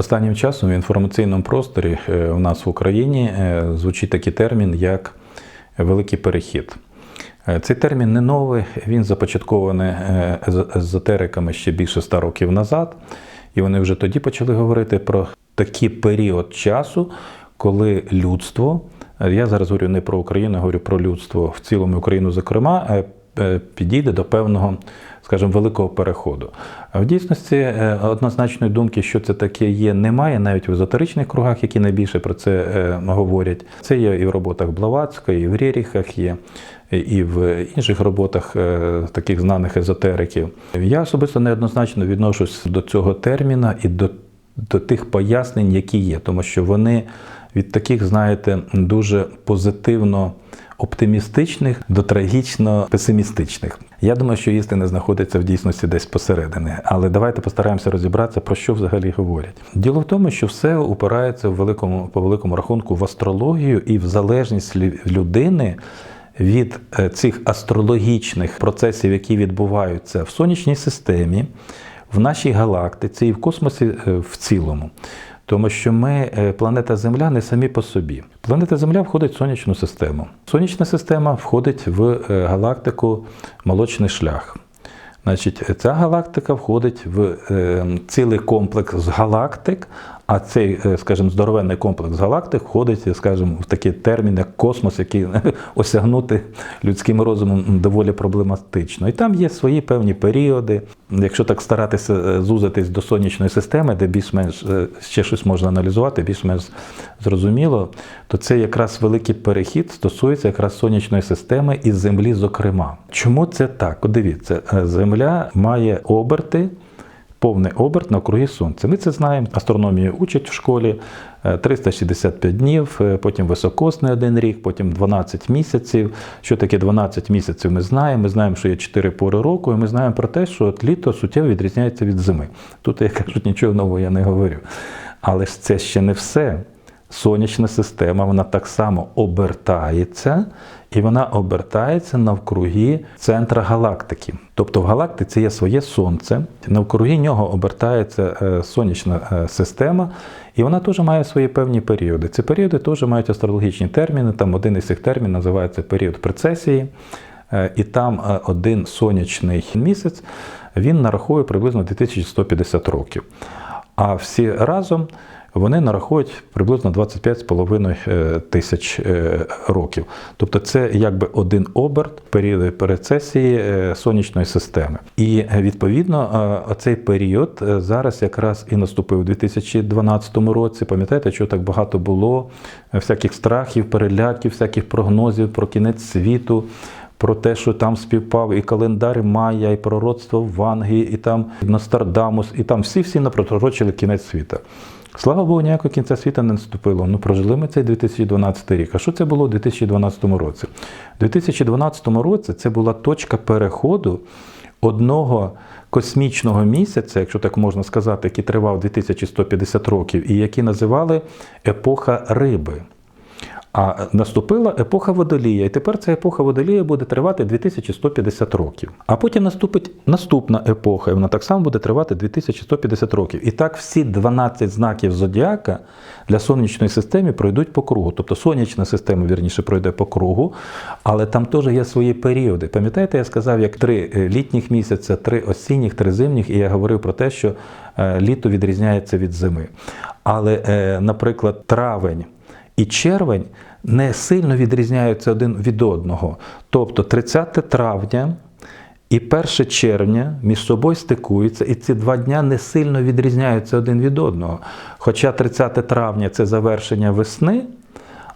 Останнім часом в інформаційному просторі е, у нас в Україні е, звучить такий термін, як великий перехід. Е, Цей термін не новий, він започаткований езотериками ще більше ста років назад, і вони вже тоді почали говорити про такий період часу, коли людство, я зараз говорю не про Україну, я говорю про людство в цілому Україну, зокрема, підійде до певного, скажімо, великого переходу. А в дійсності е, однозначної думки, що це таке є, немає навіть в езотеричних кругах, які найбільше про це е, говорять. Це є і в роботах Блаватська, і в Реріхах є, і в інших роботах е, таких знаних езотериків. Я особисто неоднозначно відношусь до цього терміна і до, до тих пояснень, які є, тому що вони від таких, знаєте, дуже позитивно оптимістичних до трагічно песимістичних. Я думаю, що істина знаходиться в дійсності десь посередині. Але давайте постараємося розібратися, про що взагалі говорять. Діло в тому, що все упирається в великому, по великому рахунку в астрологію і в залежність людини. Від е, цих астрологічних процесів, які відбуваються в сонячній системі, в нашій галактиці і в космосі е, в цілому. Тому що ми, е, планета Земля, не самі по собі. Планета Земля входить в сонячну систему. Сонячна система входить в е, галактику Молочний шлях. Значить, ця галактика входить в е, цілий комплекс галактик, а цей, е, скажімо, здоровенний комплекс галактик входить, скажімо, в такий термін, як космос, який осягнути людським розумом доволі проблематично. І там є свої певні періоди. Якщо так старатися е, зузитись до сонячної системи, де більш-менш е, ще щось можна аналізувати, більш-менш зрозуміло, то це якраз великий перехід стосується якраз сонячної системи і Землі, зокрема. Чому це так? Дивіться, е, Земля має оберти. Повний оберт навкруги Сонця. Ми це знаємо. Астрономію учать в школі е, 365 днів, е, потім високосний один рік, потім 12 місяців. Що таке 12 місяців? Ми знаємо. Ми знаємо, що є 4 пори року, і ми знаємо про те, що літо суттєво відрізняється від зими. Тут, як кажуть, нічого нового я не говорю. Але ж це ще не все. Сонячна система, вона так само обертається, і вона обертається навкруги центра галактики. Тобто в галактиці є своє сонце, навкруги нього обертається е, сонячна е, система, і вона теж має свої певні періоди. Ці періоди теж мають астрологічні терміни. Там один із цих термінів називається період прецесії. Е, І там один сонячний місяць він нарахує приблизно 2150 років. А всі разом вони нарахують приблизно 25,5 е, тисяч е, років. Тобто це якби один оберт періоду перецесії е, сонячної системи. І відповідно оцей період зараз якраз і наступив у 2012 році. Пам'ятаєте, що так багато було всяких страхів, переляків, всяких прогнозів про кінець світу про те, що там співпав і календар Майя, і пророцтво в Англії, і там Нострадамус, і там всі-всі напроторочили кінець світа. Слава Богу, ніякого кінця світа не наступило. Ну, прожили ми цей 2012 рік. А що це було у 2012 році? У 2012 році це була точка переходу одного космічного місяця, якщо так можна сказати, який тривав 2150 років, і який називали епоха риби. А наступила епоха водолія, і тепер ця епоха водолія буде тривати 2150 років. А потім наступить наступна епоха, і вона так само буде тривати 2150 років. І так всі 12 знаків зодіака для сонячної системи пройдуть по кругу. Тобто сонячна система, вірніше, пройде по кругу, але там теж є свої періоди. Пам'ятаєте, я сказав, як три е, літніх місяця, три осінніх, три зимніх, і я говорив про те, що е, літо відрізняється від зими. Але, е, наприклад, травень і червень не сильно відрізняються один від одного. Тобто 30 травня і 1 червня між собою стикуються, і ці два дня не сильно відрізняються один від одного. Хоча 30 травня це завершення весни.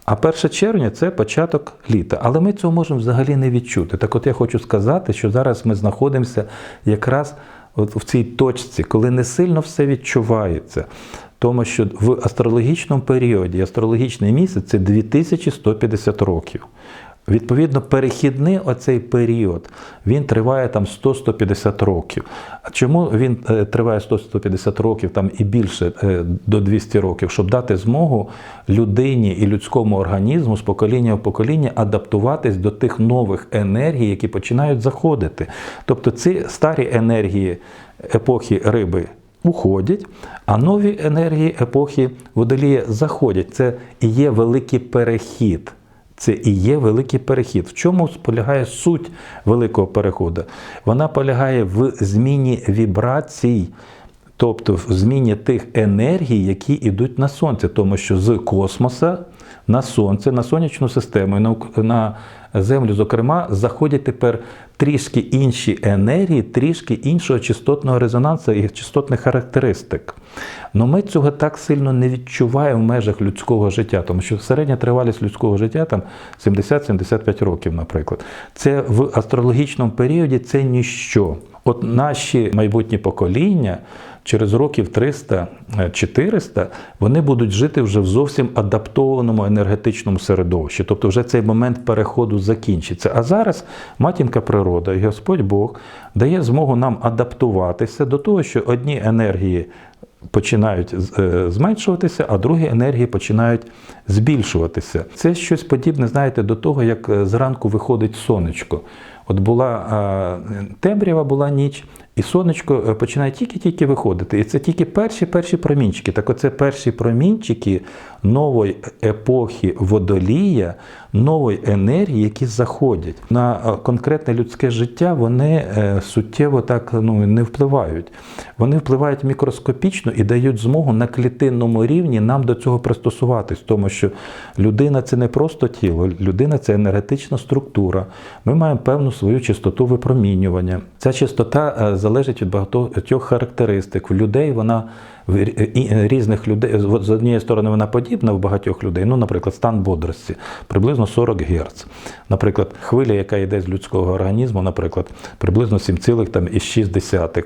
А 1 червня це початок літа. Але ми цього можемо взагалі не відчути. Так от я хочу сказати, що зараз ми знаходимося якраз от в цій точці, коли не сильно все відчувається. Тому що в астрологічному періоді астрологічний місяць це 2150 років. Відповідно, перехідний оцей період він триває там 100-150 років. А чому він е, триває 100-150 років там і більше е, до 200 років, щоб дати змогу людині і людському організму з покоління в покоління адаптуватись до тих нових енергій, які починають заходити. Тобто ці старі енергії епохи риби уходять, а нові енергії епохи водолія заходять. Це і є великий перехід. Це і є великий перехід. В чому полягає суть великого переходу? Вона полягає в зміні вібрацій, тобто в зміні тих енергій, які йдуть на сонце, тому що з космоса на сонце, на сонячну систему, на землю, зокрема, заходять тепер трішки інші енергії, трішки іншого частотного резонансу і частотних характеристик. Но ми цього так сильно не відчуваємо в межах людського життя, тому що середня тривалість людського життя там 70-75 років, наприклад. Це в астрологічному періоді це ніщо. От наші майбутні покоління через років 300-400 вони будуть жити вже в зовсім адаптованому енергетичному середовищі. Тобто вже цей момент переходу закінчиться. А зараз матінка природа і Господь Бог дає змогу нам адаптуватися до того, що одні енергії починають е, зменшуватися, а другі енергії починають збільшуватися. Це щось подібне, знаєте, до того, як е, зранку виходить сонечко. От була е, темрява, була ніч, і сонечко е, починає тільки-тільки виходити. І це тільки перші перші промінчики. Так оце перші промінчики нової епохи водолія, нової енергії, які заходять на е, конкретне людське життя, вони суттєво так ну, не впливають. Вони впливають мікроскопічно і дають змогу на клітинному рівні нам до цього пристосуватись, тому що людина це не просто тіло, людина це енергетична структура. Ми маємо певну свою частоту випромінювання. Ця частота е, залежить від багатьох характеристик. В людей вона в різних людей з однієї сторони вона подібна в багатьох людей. Ну, наприклад, стан бодрості приблизно 40 Гц. Наприклад, хвиля, яка йде з людського організму, наприклад, приблизно 7,6.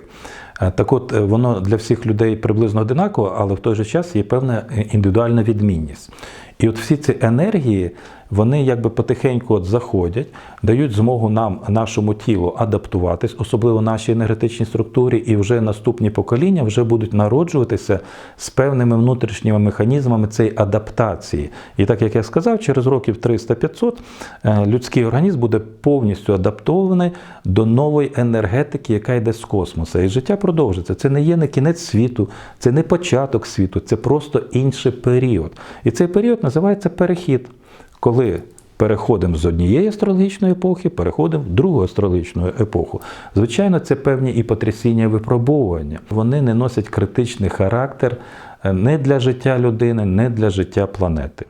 Е, Так от е, воно для всіх людей приблизно одинаково, але в той же час є певна е, індивідуальна відмінність. І от всі ці енергії, вони якби потихеньку от заходять, дають змогу нам, нашому тілу адаптуватись, особливо нашій енергетичній структурі, і вже наступні покоління вже будуть народжуватися з певними внутрішніми механізмами цієї адаптації. І так як я сказав, через років 300-500 е, людський організм буде повністю адаптований до нової енергетики, яка йде з космоса. І життя продовжиться. Це не є не кінець світу, це не початок світу, це просто інший період. І цей період називається перехід, коли переходимо з однієї астрологічної епохи, переходимо в другу астрологічну епоху. Звичайно, це певні і потрясіння, і випробовування. Вони не носять критичний характер е, не для життя людини, не для життя планети.